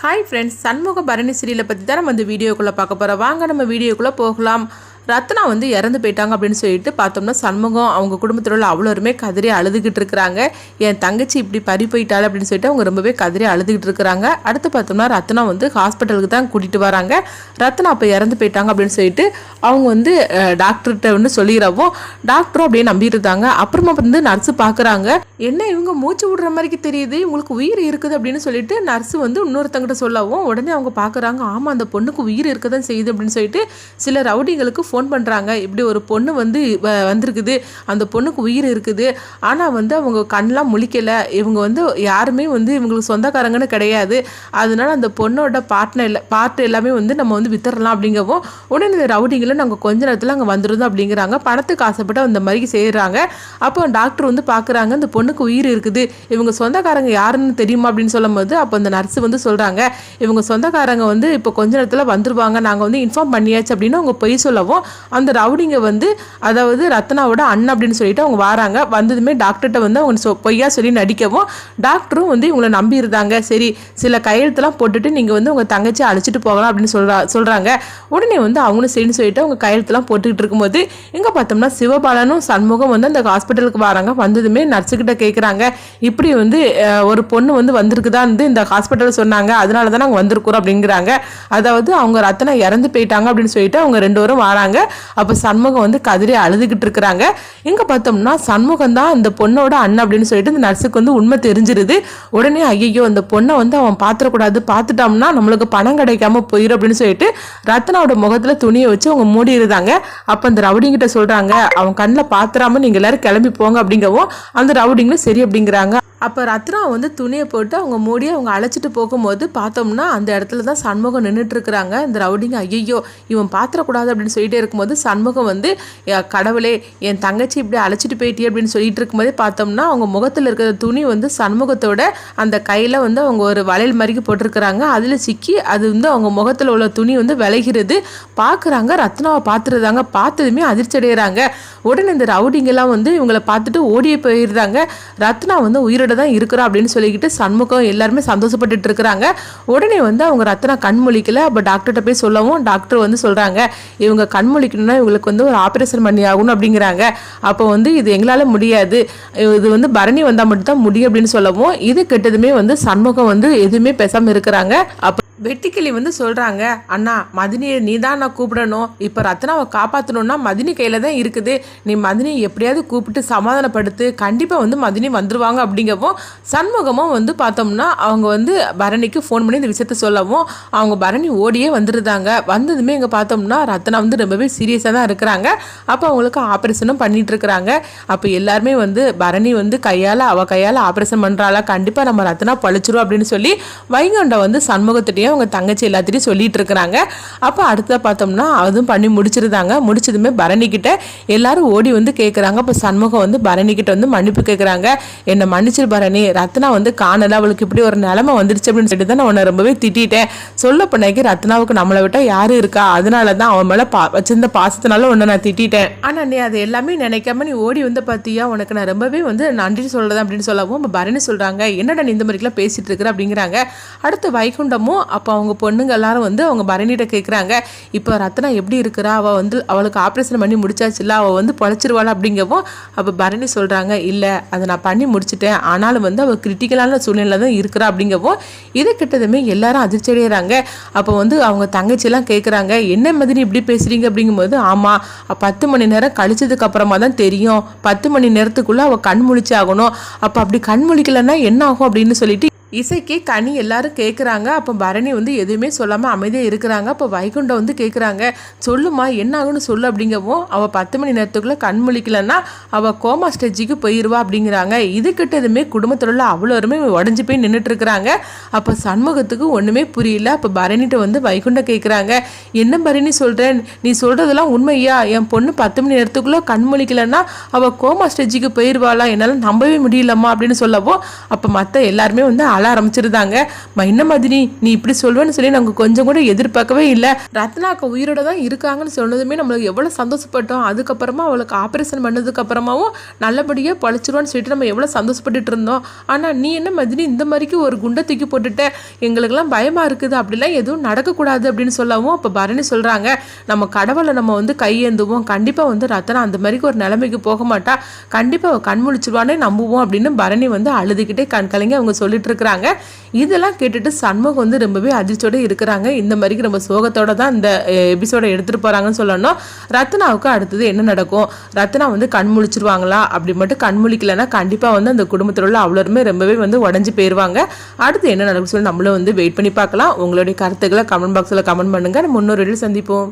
Hi friends Shanmuga Bharani சீரியலை பற்றி தான் நம்ம இந்த வீடியோக்குள்ளே பார்க்க போகிறோம் வாங்க நம்ம வீடியோக்குள்ளே போகலாம். ரத்னா வந்து இறந்து போயிட்டாங்க அப்படின்னு சொல்லிட்டு பார்த்தோம்னா சண்முகம் அவங்க குடும்பத்தில் உள்ள அவ்வளோருமே கதறி அழுதுகிட்டு இருக்கிறாங்க. என் தங்கச்சி இப்படி பறி போயிட்டாள் அப்படின்னு சொல்லிட்டு அவங்க ரொம்பவே கதறி அழுதுகிட்டு இருக்கிறாங்க. அடுத்து பார்த்தோம்னா ரத்னா வந்து ஹாஸ்பிட்டலுக்கு தான் கூட்டிகிட்டு வராங்க. ரத்னா அப்போ இறந்து போயிட்டாங்க அப்படின்னு சொல்லிட்டு அவங்க வந்து டாக்டர்கிட்ட வந்து சொல்லிடுறவோ டாக்டரும் அப்படியே நம்பிட்டு இருந்தாங்க. அப்புறமா வந்து நர்ஸு பார்க்குறாங்க என்ன இவங்க மூச்சு விடுற மாதிரிக்கு தெரியுது? இவங்களுக்கு உயிர் இருக்குது அப்படின்னு சொல்லிட்டு நர்ஸு வந்து இன்னொருத்தங்கிட்ட சொல்லவும் உடனே அவங்க பார்க்குறாங்க ஆமாம் அந்த பொண்ணுக்கு உயிர் இருக்க தான் செய்யுது அப்படின்னு சொல்லிட்டு சில ரவுடிங்களுக்கு ஃபோன் பண்ணுறாங்க இப்படி ஒரு பொண்ணு வந்து வ- வந்திருக்குது. அந்த பொண்ணுக்கு உயிர் இருக்குது. ஆனால் வந்து அவங்க கண்ணெலாம் முழிக்கலை. இவங்க வந்து யாருமே வந்து இவங்களுக்கு சொந்தக்காரங்கன்னு கிடையாது. அதனால அந்த பொண்ணோட பார்ட்னர் இல்லை பார்ட் எல்லாமே வந்து நம்ம வந்து வித்துடலாம் அப்படிங்கவும் உடனே இந்த ரவுடிங்களை நாங்கள் கொஞ்ச நேரத்தில் அங்கே வந்துடுதோம் அப்படிங்கிறாங்க. பணத்துக்கு ஆசைப்பட்டு அந்த மாதிரி செய்கிறாங்க அப்போ டாக்டர் வந்து பார்க்குறாங்க அந்த பொண்ணு பொண்ணுக்கு உயிர் இருக்குது. இவங்க சொந்தக்காரங்க யாருன்னு தெரியுமா அப்படின்னு சொல்லும்போது அப்போ அந்த நர்ஸ் வந்து சொல்கிறாங்க இவங்க சொந்தக்காரங்க வந்து இப்போ கொஞ்ச நேரத்தில் வந்துருவாங்க. நாங்கள் வந்து இன்ஃபார்ம் பண்ணியாச்சு அப்படின்னு அவங்க பொய் சொல்லவும் அந்த ரவுடிங்க வந்து அதாவது ரத்னாவோட அண்ணன் அப்படின்னு சொல்லிட்டு அவங்க வராங்க. வந்ததுமே டாக்டர்கிட்ட வந்து அவங்க சொ பொய்யா சொல்லி நடிக்கவும் டாக்டரும் வந்து இவங்களை நம்பி இருந்தாங்க சரி சில கையெழுத்தெல்லாம் போட்டுட்டு நீங்கள் வந்து உங்கள் தங்கச்சி அழைச்சிட்டு போகலாம் அப்படின்னு சொல்கிறா சொல்கிறாங்க உடனே வந்து அவங்களும் சரின்னு சொல்லிட்டு அவங்க கையெழுத்தெல்லாம் போட்டுக்கிட்டு இருக்கும்போது எங்கே பார்த்தோம்னா சிவபாலனும் சண்முகம் வந்து அந்த ஹாஸ்பிட்டலுக்கு வராங்க. வந்ததுமே நர்ஸுக்கிட்ட கேட்குறாங்க இப்படி வந்து ஒரு பொண்ணு வந்து வந்திருக்குதா வந்து இந்த ஹாஸ்பிட்டல் சொன்னாங்க. அதனால தான் நாங்கள் வந்திருக்கிறோம் அப்படிங்கிறாங்க. அதாவது அவங்க ரத்தனை இறந்து போயிட்டாங்க அப்படின்னு சொல்லிட்டு அவங்க ரெண்டு பேரும் வராங்க. அப்போ சண்முகம் வந்து கதிரி அழுதுகிட்டு இருக்கிறாங்க. எங்கே பார்த்தோம்னா சண்முகம் தான் இந்த பொண்ணோட அண்ணன் அப்படின்னு சொல்லிட்டு இந்த நர்ஸுக்கு வந்து உண்மை தெரிஞ்சிருது. உடனே ஐயோ அந்த பொண்ணை வந்து அவன் பார்த்துடக்கூடாது. பார்த்துட்டோம்னா நம்மளுக்கு பணம் கிடைக்காம போயிடும் அப்படின்னு சொல்லிட்டு ரத்னாவோட முகத்தில் துணியை வச்சு அவங்க மூடிடுதாங்க அப்போ அந்த ரவுடிங்கிட்ட சொல்கிறாங்க அவன் கண்ணில் பாத்துறாம நீங்கள் எல்லாரும் கிளம்பி போங்க அப்படிங்கவும் அந்த ரவுடிங்களும் சரி அப்படிங்கிறாங்க. அப்போ ரத்னா வந்து துணியை போட்டு அவங்க மூடி அவங்க அழைச்சிட்டு போகும்போது பார்த்தோம்னா அந்த இடத்துல தான் சண்முகம் நின்றுட்டு இருக்கிறாங்க இந்த ரவுடிங்க ஐயோ இவன் பாத்திரக்கூடாது அப்படின்னு சொல்லிட்டே இருக்கும்போது சண்முகம் வந்து கடவுளே என் தங்கச்சி இப்படி அழைச்சிட்டு போயிட்டே அப்படின்னு சொல்லிட்டு இருக்கும்போதே பார்த்தோம்னா அவங்க முகத்தில் இருக்கிற துணி வந்து சண்முகத்தோட அந்த கையில் வந்து அவங்க ஒரு வளையல் மாதிரிக்கு போட்டிருக்கிறாங்க. அதில் சிக்கி அது வந்து அவங்க முகத்தில் உள்ள துணி வந்து விளைகிறது பார்க்குறாங்க ரத்னாவை பார்த்துருந்தாங்க பார்த்ததுமே அதிர்ச்சி அடைகிறாங்க உடனே இந்த ரவுடிங்கெல்லாம் வந்து இவங்களை பார்த்துட்டு ஓடியே போயிடுறாங்க. ரத்னா வந்து உயிரோட தான் இருக்கிறோம் அப்படின்னு சொல்லிக்கிட்டு சண்முகம் எல்லாருமே சந்தோஷப்பட்டுட்டு இருக்கிறாங்க. உடனே வந்து அவங்க ரத்னா கண் முழிக்கல. அப்போ டாக்டர்கிட்ட போய் சொல்லவும் டாக்டர் வந்து சொல்கிறாங்க இவங்க கண் முழிக்கணும்னா இவங்களுக்கு வந்து ஒரு ஆப்ரேஷன் பண்ணி ஆகணும் அப்படிங்கிறாங்க. அப்போ வந்து இது எங்களால் முடியாது. இது வந்து பரணி வந்தால் மட்டும்தான் முடியும் அப்படின்னு சொல்லவும் இது கெட்டதுமே வந்து சண்முகம் வந்து எதுவுமே பேசாமல் இருக்கிறாங்க. அப்போ வெட்டிக்கிளி வந்து சொல்கிறாங்க அண்ணா மதினியை நீ தான் நான் கூப்பிடணும். இப்போ ரத்னாவை காப்பாற்றணும்னா மதினி கையில் தான் இருக்குது. நீ மதினியை எப்படியாவது கூப்பிட்டு சமாதானப்படுத்து கண்டிப்பாக வந்து மதினி வந்துடுவாங்க அப்படிங்கவும் சண்முகமும் வந்து பார்த்தோம்னா அவங்க வந்து பரணிக்கு ஃபோன் பண்ணி இந்த விஷயத்த சொல்லவும் அவங்க பரணி ஓடியே வந்துருந்தாங்க வந்ததுமே இங்கே பார்த்தோம்னா ரத்னா வந்து ரொம்பவே சீரியஸாக தான் இருக்கிறாங்க. அப்போ அவங்களுக்கு ஆப்ரேஷனும் பண்ணிகிட்ருக்குறாங்க இருக்கிறாங்க. அப்போ எல்லாருமே வந்து பரணி வந்து கையால் அவள் கையால் ஆப்ரேஷன் பண்ணுறாளா கண்டிப்பாக நம்ம ரத்னா பழிச்சிரும் அப்படின்னு சொல்லி வைகுண்டம் வந்து சண்முகத்திட்டையும் அவங்க தங்கச்சி எல்லாத்திட்டையும் சொல்லிட்டு இருக்கிறாங்க அப்போ அடுத்த பார்த்தோம்னா அதுவும் பண்ணி முடிச்சிருந்தாங்க. முடிச்சதுமே பரணி எல்லாரும் ஓடி வந்து கேட்குறாங்க அப்போ சண்முகம் வந்து பரணி வந்து மன்னிப்பு கேட்குறாங்க என்னை மன்னிச்சிரு பரணி. ரத்னா வந்து காணல. அவளுக்கு இப்படி ஒரு நிலமை வந்துருச்சு அப்படின்னு சொல்லிட்டு தான் நான் உன்னை ரொம்பவே திட்டிட்டேன். சொல்ல பண்ணைக்கு ரத்னாவுக்கு நம்மளை விட்டால் யாரும் இருக்கா? அதனால தான் அவன் மேலே பா வச்சிருந்த பாசத்தினால உன்னை நான் திட்டிட்டேன். ஆனால் நீ அது எல்லாமே நினைக்காம நீ ஓடி வந்து பார்த்தியா உனக்கு நான் ரொம்பவே வந்து நன்றி சொல்கிறேன் அப்படின்னு சொல்லவும் பரணி சொல்கிறாங்க என்னடா நீ இந்த மாதிரிலாம் பேசிகிட்டு இருக்கிற? அப்படிங்கிறாங்க. அடுத்து வைகுண்டமும் அப்போ அவங்க பொண்ணுங்க எல்லாரும் வந்து அவங்க பரணிகிட்ட கேட்குறாங்க இப்போ ரத்னா எப்படி இருக்கிறா? அவள் வந்து அவளுக்கு ஆப்ரேஷன் பண்ணி முடிச்சாச்சுல்ல அவள் வந்து பொழைச்சிருவாள்? அப்படிங்கவும் அப்போ பரணி சொல்கிறாங்க இல்லை அதை நான் பண்ணி முடிச்சிட்டேன். ஆனாலும் வந்து அவள் கிரிட்டிக்கலான சூழ்நிலை தான் இருக்கிறா. அப்படிங்கவும் இது கிட்டதுமே எல்லாரும் அதிர்ச்சி அடைகிறாங்க அப்போ வந்து அவங்க தங்கச்சியெல்லாம் கேட்குறாங்க என்ன மாதிரி இப்படி பேசுகிறீங்க அப்படிங்கும்போது ஆமாம் பத்து மணி நேரம் கழிச்சதுக்கு அப்புறமா தான் தெரியும். பத்து மணி நேரத்துக்குள்ளே அவள் கண் முழிச்சாகணும் அப்போ அப்படி கண் முழிக்கலன்னா என்ன ஆகும்? அப்படின்னு சொல்லிட்டு இசைக்கு கனி எல்லாரும் கேட்குறாங்க அப்போ பரணி வந்து எதுவுமே சொல்லாமல் அமைதியாக இருக்கிறாங்க. அப்போ வைகுண்டம் வந்து கேட்குறாங்க சொல்லுமா என்ன ஆகும்னு சொல்லு அப்படிங்கவும் அவள் பத்து மணி நேரத்துக்குள்ளே கண் முழிக்கலன்னா அவள் கோமா ஸ்டேஜுக்கு போயிடுவா அப்படிங்கிறாங்க. இதுக்கிட்ட எதுவுமே குடும்பத்தில் உள்ள அவ்வளோருமே உடஞ்சி போய் நின்றுட்டு இருக்கிறாங்க அப்போ சண்முகத்துக்கு ஒன்றுமே புரியல. அப்போ பரணிட்ட வந்து வைகுண்டம் கேட்குறாங்க என்ன பரணி சொல்கிறேன் நீ சொல்கிறதெல்லாம் உண்மையா? என் பொண்ணு பத்து மணி நேரத்துக்குள்ளே கண் முழிக்கலன்னா அவள் கோமா ஸ்டேஜுக்கு போயிடுவாளா என்னால் நம்பவே முடியலம்மா அப்படின்னு சொல்லவும் அப்போ மற்ற எல்லாருமே வந்து அழ ஆரம்பிச்சிருந்தாங்க. என்ன மதினி? நீ இப்படி சொல்வேன்னு சொல்லி நாங்கள் கொஞ்சம் கூட எதிர்பார்க்கவே இல்லை. ரத்னா அக்கா உயிரோட தான் இருக்காங்கன்னு சொன்னதுமே நம்மளுக்கு எவ்வளோ சந்தோஷப்பட்டோம். அதுக்கப்புறமா அவளுக்கு ஆப்ரேஷன் பண்ணதுக்கு அப்புறமாவும் நல்லபடியாக பழிச்சிருவான்னு சொல்லிட்டு நம்ம எவ்வளோ சந்தோஷப்பட்டுட்டு இருந்தோம். ஆனால் நீ என்ன மதினி? இந்த மாதிரிக்கு ஒரு குண்டை தூக்கி போட்டுட்ட. எங்களுக்கெல்லாம் பயமாக இருக்குது. அப்படிலாம் எதுவும் நடக்கக்கூடாது அப்படின்னு சொல்லவும் அப்போ பரணி சொல்கிறாங்க நம்ம கடவுளை நம்ம வந்து கையேந்துவோம். கண்டிப்பாக வந்து ரத்னா அந்த மாதிரிக்கு ஒரு நிலைமைக்கு போக மாட்டா. கண்டிப்பாக அவள் கண் முழிச்சிருவானே நம்புவோம் அப்படின்னு பரணி வந்து அழுதுகிட்டே கண் கலங்கி அவங்க சொல்லிட்டு இருக்கிறாங்க. இதெல்லாம் கேட்டுட்டு சண்முகம் வந்து ரொம்பவே அதிர்ச்சியோட இருக்கிறாங்க. இந்த மாதிரிக்கு நம்ம சோகத்தோட தான் இந்த எபிசோடை எடுத்துகிட்டு போகிறாங்கன்னு சொல்லணும். ரத்னாவுக்கு அடுத்தது என்ன நடக்கும்? ரத்னா வந்து கண் முழிச்சிருவாங்களா? அப்படி மட்டும் கண் முழிக்கலைன்னா கண்டிப்பாக வந்து அந்த குடும்பத்தில் உள்ள அவ்வளோருமே ரொம்பவே வந்து உடஞ்சி போயிடுவாங்க அடுத்து என்ன நடக்கும் சொல்லி நம்மளும் வந்து வெயிட் பண்ணி பார்க்கலாம். உங்களுடைய கருத்துக்களை கமெண்ட் பாக்ஸில் கமெண்ட் பண்ணுங்கள் நம்ம இன்னொரு வீடியோ சந்திப்போம்.